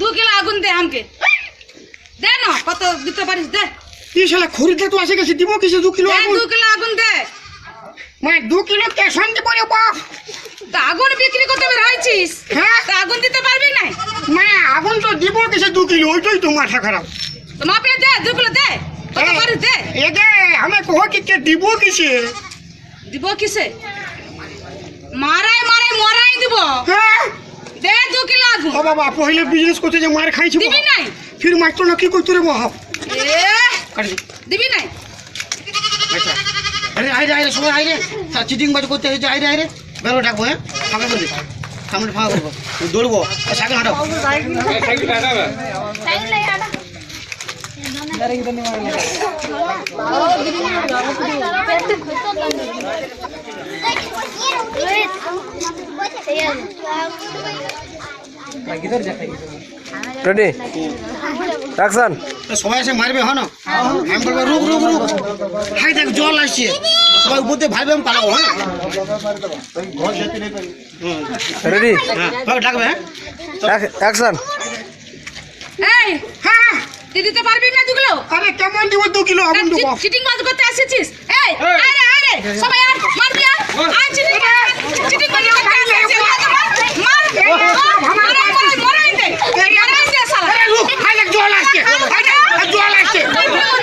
দু কিলো আগুন দে আমাকে দে না কত দিতে পারিস দে। কি শালা খরিদ্দার তো আসে গেছে দিব কিসে দু কিলো আগুন? দু কিলো আগুন দে। মানে দু কিলো কেশন দিব রে বাপ। তা আগুন বিক্রি করতে বের হ্যাঁ? তা আগুন দিতে পারবি না মানে আগুন তো দিব কিসে দু কিলো ওইটাই তো মাথা খারাপ। তো মাপে দে দু কিলো দে। কত। পারিস দে। আমি কহ কি কে দিব কিসে? দিব কিসে? হ্যাঁ দে দু ও বাবা পहिले বিজনেস করতে যে মার খাইছি দিবি নাই? ফির মাস্টার না কি করতে রে বাপ এ দিবি নাই? আচ্ছা। আরে আইরে আইরে সবাই আইরে চিটিং বাজ করতে হয়েছে আইরে আইরে বেরো ডাকবো হ্যাঁ? ফাঁকা করে সামনে ফাঁকা করব। দৌড়বো। সাইকেল হাঁটাও রেডি অ্যাকশন সবাই এসে মারবে না আমি বলব রুক রুক রুক। হাই দেখ জল আসছে। সবাই উপর দিয়ে ভাইবে আমি পালাবো হ্যাঁ রেডি হ্যাঁ ডাকবে হ্যাঁ? অ্যাকশন এই হ্যাঁ তুই দিতে পারবি না দু কিলো আরে কেমন দিব দু কিলো আগুন তো বাপ চিটিং বাজ করতে এসেছিস? এই আরে আরে সবাই আর মারবি my god!